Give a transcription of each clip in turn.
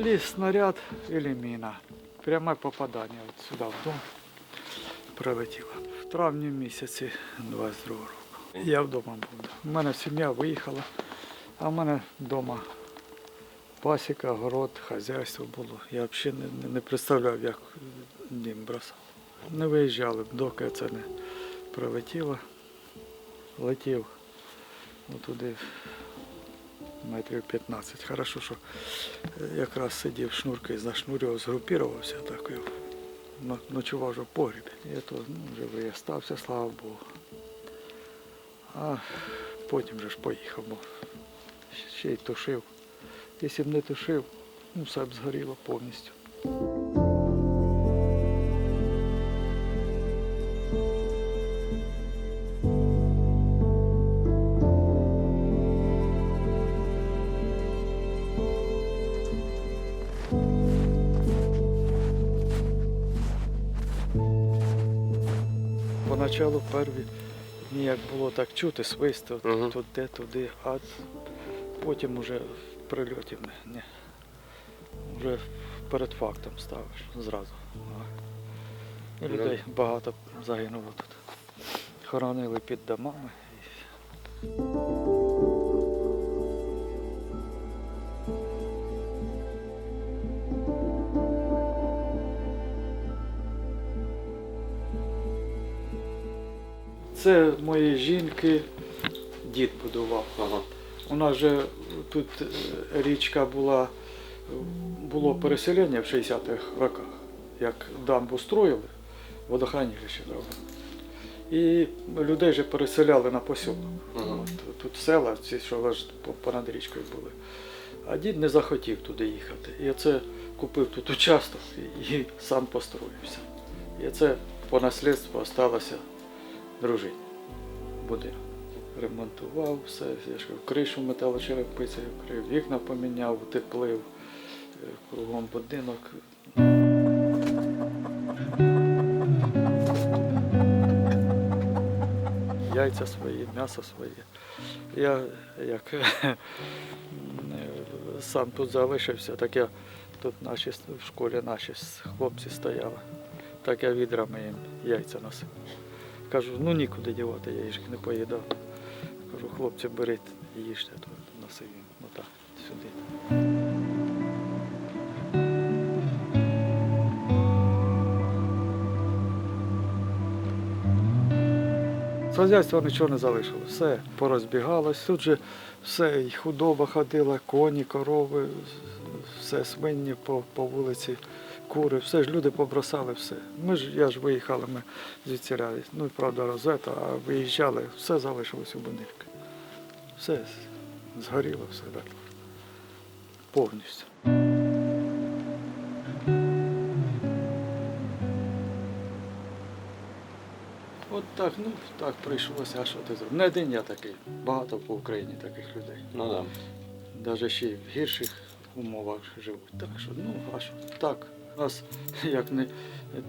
Ліс снаряд или міна. Пряме попадання от сюди в дом прилетіло. В травні місяці 22 року. Я вдома був. У мене сім'я виїхала, а в мене вдома пасіка, город, хазяйство було. Я взагалі не, не, представляв, як дім бросав. Не виїжджали, доки це не прилетіло. Летів туди метрів 15. Хорошо, що е, якраз сидів шнурки, зашнурював, згрупірувався так. Ночував вже в погрібі. Я то ну, вже остався, слава Богу. А потім вже ж поїхав, бо ще й тушив. Якщо б не тушив, ну все б згоріло повністю. Поначалу перві ніяк було так чути, свист от Мгм. туди, туди, а потім уже в прильоті не, не. Вже перед фактом ставиш зразу. А. І Ну. людей багато загинуло тут. Хоронили під домами. Це моєї жінки дід будував. Ага. У нас же тут е, річка була, було переселення в 60-х роках, як дамбу строїли, водохранилище зробили. І людей же переселяли на посілок. Ага. Тут села, ці, що лежать понад річкою були. А дід не захотів туди їхати. І оце купив тут участок і, сам построївся. І це по наслідству осталося дружині будинок. Ремонтував все, я ж кришу металочерепицею вкрив, вікна поміняв, утеплив, е, кругом будинок. Яйця свої, м'ясо своє. Я як е, сам тут залишився, так я тут наші в школі наші хлопці стояли. Так я відрами їм яйця носив. Кажу, ну нікуди дівати, я їх не поїдав. Кажу, хлопці, беріть, їжте, то носив їм. Ну так, сюди. З хазяйства нічого не залишилось. Все порозбігалось. Тут же все, і худоба ходила, коні, корови, все свині по, по вулиці, кури, все ж люди побросали все. Ми ж, я ж виїхали, ми звідси, ну правда, розета, а виїжджали, все залишилось у будинку. Все згоріло, все так. Повністю. От так, ну так прийшлося, а що ти зробив? Не один я такий, багато по Україні таких людей. Ну да. Навіть ще й в гірших умовах живуть. Так що, ну, а що? Так. У нас, як не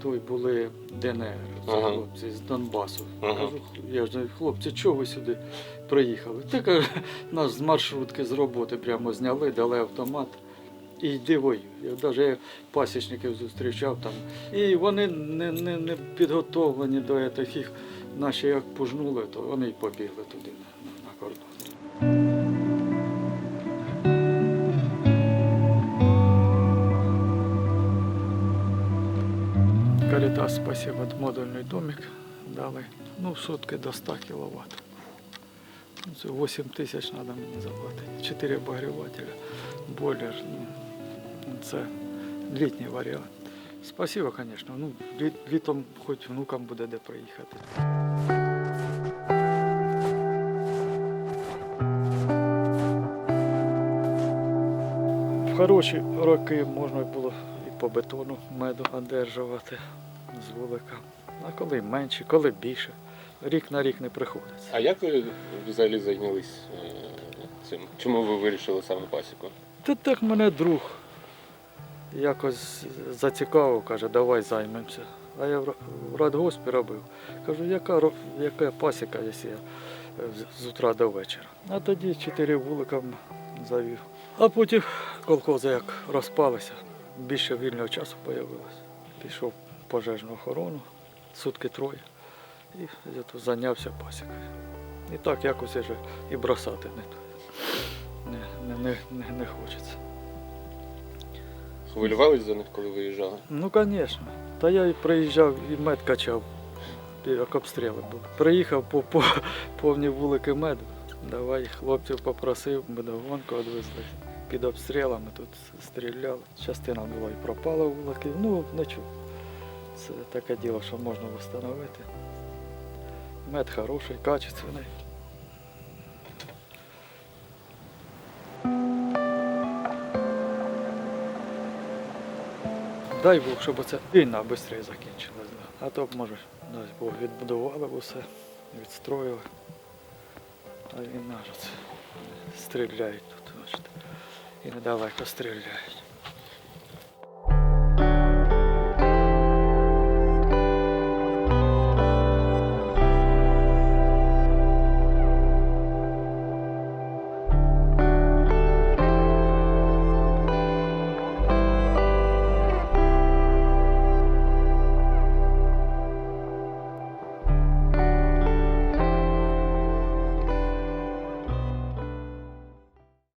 той були ДНР, Ага. хлопці з Донбасу. Ага. Кажу, я ж хлопці, чого ви сюди приїхали? Та каже, нас з маршрутки з роботи прямо зняли, дали автомат. І йди воюй. Я навіть пасічників зустрічав там. І вони не, не, не підготовлені до цих їх наші як пожнули, то вони й побігли туди спасибо, модульний домик дали. Ну, в сутки до 100 кВт. 8 тисяч треба мені заплатити. 4 обогрівателя, бойлер. Ну, це літній варіант. Спасибо, звісно. Ну, літ- літом хоч внукам буде де приїхати. В хороші роки можна було і по бетону меду одержувати з вулика. А коли менше, коли більше. Рік на рік не приходиться. А як ви взагалі зайнялись е, цим? Чому ви вирішили саме пасіку? Та так мене друг якось зацікавив, каже, давай займемося. А я в Ра- в радгоспі робив. Кажу, яка, яка пасіка, якщо я е, з- утра до вечора. А тоді чотири вулика завів. А потім колхози як розпалися, більше вільного часу з'явилося. Пішов пожежну охорону, сутки троє. І я тут зайнявся пасікою. І так якось вже і бросати не, не, не, не, не, не хочеться. Хвилювались за них, коли виїжджали? Ну, звісно. Та я і приїжджав і мед качав, як обстріли були. Приїхав по, по повні вулики меду. Давай хлопців попросив, медогонку відвезли. Під обстрілами тут стріляли. Частина була і пропала вулики. Ну, нічого. Це таке діло, що можна встановити. Мед хороший, качественний. Дай Бог, щоб це війна швидше закінчилась. А то б, може, дай Бог, відбудували б усе, відстроїли. А війна ж стріляють тут, бачите. І недалеко стріляють.